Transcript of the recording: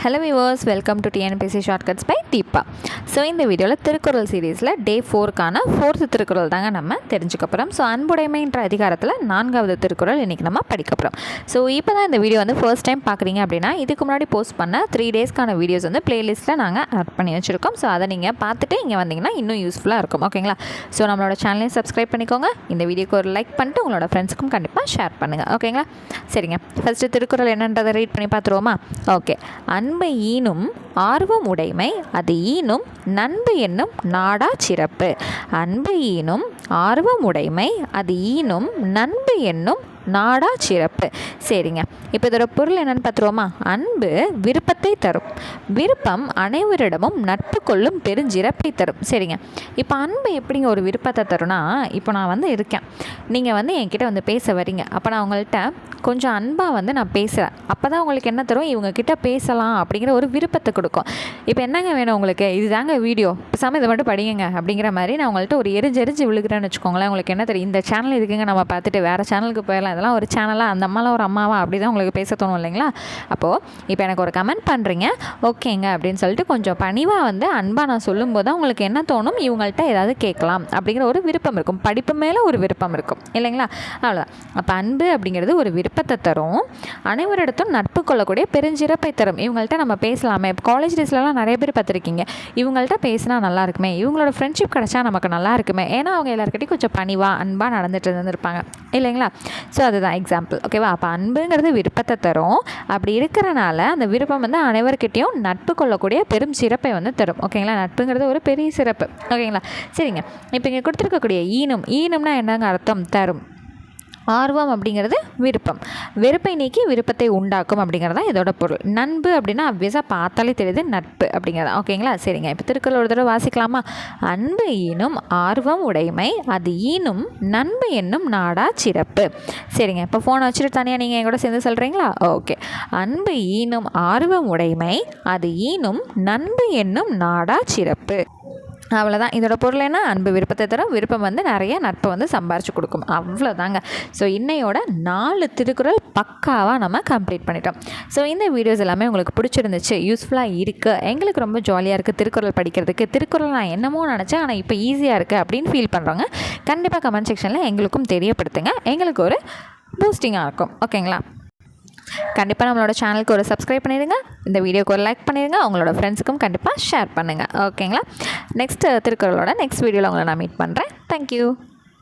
Hello viewers welcome to TNPSC shortcuts by Deepa so இந்த வீடியோவில் திருக்குறள் சீரீஸில் டே ஃபோருக்கான ஃபோர்த்து திருக்குறள் தாங்க நம்ம தெரிஞ்சுக்க போகிறோம் ஸோ அன்புடைமைன்ற அதிகாரத்தில் நான்காவது திருக்குறள் இன்றைக்கி நம்ம படிக்க போகிறோம் ஸோ இப்போ தான் இந்த வீடியோ வந்து ஃபர்ஸ்ட் டைம் பார்க்குறீங்க அப்படின்னா இதுக்கு முன்னாடி போஸ்ட் பண்ண த்ரீ டேஸ்க்கான வீடியோஸ் வந்து பிளேலிஸ்ட்டில் நாங்கள் ஆட் பண்ணி வச்சுருக்கோம். ஸோ அதை நீங்கள் பார்த்துட்டு இங்கே வந்தீங்கன்னா இன்னும் யூஸ்ஃபுல்லாக இருக்கும். ஓகேங்களா ஸோ நம்மளோட சேனலையும் சப்ஸ்கிரைப் பண்ணிக்கோங்க. இந்த வீடியோக்கு ஒரு லைக் பண்ணிட்டு உங்களோட ஃப்ரெண்ட்ஸுக்கும் கண்டிப்பாக ஷேர் பண்ணுங்கள் ஓகேங்களா சரிங்க. ஃபஸ்ட்டு திருக்குறள் என்னன்றதை ரீட் பண்ணி பார்த்துருவோமா? ஓகே அன்பு ஈனும் ஆர்வம் உடைமை அது ஈனும் நண்பு என்னும் நாடா சிறப்பு. அன்பு ஈனும் ஆர்வம் உடைமை அது ஈனும் நண்பு என்னும் நாடா சிறப்பு. சரிங்க. இப்போ இதோட பொருள் என்னென்னு பார்த்துருவோமா அன்பு விருப்பத்தை தரும். விருப்பம் அனைவரிடமும் நட்பு கொள்ளும் பெருஞ்சிறப்பை தரும். சரிங்க. இப்போ அன்பு எப்படிங்க ஒரு விருப்பத்தை தரும்னா இப்போ நான் வந்து இருக்கேன். நீங்கள் வந்து என்கிட்ட வந்து பேச வரீங்க. அப்போ நான் உங்கள்கிட்ட கொஞ்சம் அன்பாக வந்து நான் பேசுகிறேன் அப்போ தான் உங்களுக்கு என்ன தரும்? இவங்கக்கிட்ட பேசலாம் அப்படிங்கிற ஒரு விருப்பத்தை கொடுக்கும். இப்போ என்னங்க வேணும் உங்களுக்கு? இதுதாங்க வீடியோ. பேசாமல் இதை மட்டும் படிங்க அப்படிங்கிற மாதிரி நான் உங்கள்கிட்ட ஒரு எரிஞ்செரிஞ்சு விழுகிறேன்னு வச்சுக்கோங்களேன். உங்களுக்கு என்ன தெரியும்? இந்த சேனல் இருக்குங்க நம்ம பார்த்துட்டு வேறு சேனலுக்கு போயிடலாம். இதெல்லாம் ஒரு சேனலாக அந்த அம்மாலாம் ஒரு அம்மாவா? அப்படி தான் உங்களுக்கு பேச தோணும் இல்லைங்களா? அப்போது இப்போ எனக்கு ஒரு கமெண்ட் பண்ணுறீங்க ஓகேங்க அப்படின்னு சொல்லிட்டு கொஞ்சம் பணிவாக வந்து அன்பாக நான் சொல்லும்போது தான் உங்களுக்கு என்ன தோணும்? இவங்கள்ட்ட ஏதாவது கேட்கலாம் அப்படிங்கிற ஒரு விருப்பம் இருக்கும். படிப்பு மேலே ஒரு விருப்பம் இருக்கும் இல்லைங்களா? அவ்வளோதான் அப்போ அன்பு அப்படிங்கிறது ஒரு விருப்பத்தை தரும். அனைவரிடத்தும் நட்பு கொள்ளக்கூடிய பெருஞ்சிறப்பை தரும். இவங்கள்ட்ட நம்ம பேசலாமே. இப்போ காலேஜ் டேஸ்லலாம் நிறைய பேர் பார்த்துருக்கீங்க. இவங்கள்ட்ட பேசினா நல்லா இருக்குமே. இவங்களோட ஃப்ரெண்ட்ஷிப் கிடச்சா நமக்கு நல்லா இருக்குமே. ஏன்னா அவங்க எல்லாருக்கிட்டையும் கொஞ்சம் பணிவாக அன்பாக நடந்துட்டு இருந்திருப்பாங்க இல்லைங்களா? ஸோ ஸோ அதுதான் எக்ஸாம்பிள் ஓகேவா அப்போ அன்புங்கிறது விருப்பத்தை தரும். அப்படி இருக்கிறனால அந்த விருப்பம் வந்து அனைவர்கிட்டையும் நட்பு கொள்ளக்கூடிய பெரும் சிறப்பை வந்து தரும். ஓகேங்களா நட்புங்கிறது ஒரு பெரிய சிறப்பு. ஓகேங்களா சரிங்க. இப்போ இங்கே கொடுத்துருக்கக்கூடிய ஈனும். ஈனும்னா என்னங்க அர்த்தம்? தரும். ஆர்வம் அப்படிங்கிறது விருப்பம். வெறுப்பை நீக்கி விருப்பத்தை உண்டாக்கும் அப்படிங்கிறது தான் இதோட பொருள். நண்பு அப்படின்னா அவ்வியஸாக பார்த்தாலே தெரியுது நட்பு அப்படிங்கிறது ஓகேங்களா? சரிங்க. இப்போ திருக்குறள் ஒரு தடவை வாசிக்கலாமா? அன்பு ஈனும் ஆர்வம் உடைமை அது ஈனும் நண்பு என்னும் நாடா சிறப்பு. சரிங்க. இப்போ ஃபோனை வச்சுட்டு தனியாக நீங்கள் என் கூட சேர்ந்து சொல்கிறீங்களா ஓகே. அன்பு ஈனும் ஆர்வம் உடைமை அது ஈனும் நண்பு என்னும் நாடா சிறப்பு. அவ்வளோதான் இதோட பொருள் என்ன? அன்பு விருப்பத்தை தரும். விருப்பம் வந்து நிறைய நட்பை வந்து சம்பாரித்து கொடுக்கும். அவ்வளோதாங்க ஸோ இன்னையோட நாலு திருக்குறள் பக்காவாக நம்ம கம்ப்ளீட் பண்ணிட்டோம். ஸோ இந்த வீடியோஸ் எல்லாமே உங்களுக்கு பிடிச்சிருந்துச்சு யூஸ்ஃபுல்லாக இருக்குது எங்களுக்கு ரொம்ப ஜாலியாக இருக்குது திருக்குறள் படிக்கிறதுக்கு. திருக்குறள் நான் என்னமோ நினச்சேன் ஆனால் இப்போ ஈஸியாக இருக்குது அப்படின்னு ஃபீல் பண்ணுறவங்க கண்டிப்பாக கமெண்ட் செக்ஷனில் எங்களுக்கும் தெரியப்படுத்துங்க. எங்களுக்கு ஒரு பூஸ்டிங்காக இருக்கும். ஓகேங்களா கண்டிப்பாக நம்மளோட சேனலுக்கு ஒரு சப்ஸ்கிரைப் பண்ணிடுங்க இந்த வீடியோக்கு ஒரு லைக் பண்ணிடுங்க உங்களோட ஃப்ரெண்ட்ஸுக்கும் கண்டிப்பாக ஷேர் பண்ணுங்கள் ஓகேங்களா நெக்ஸ்ட் திருக்குறளோட நெக்ஸ்ட் வீடியோவில் உங்களை நான் மீட் பண்ணுறேன் தேங்க்யூ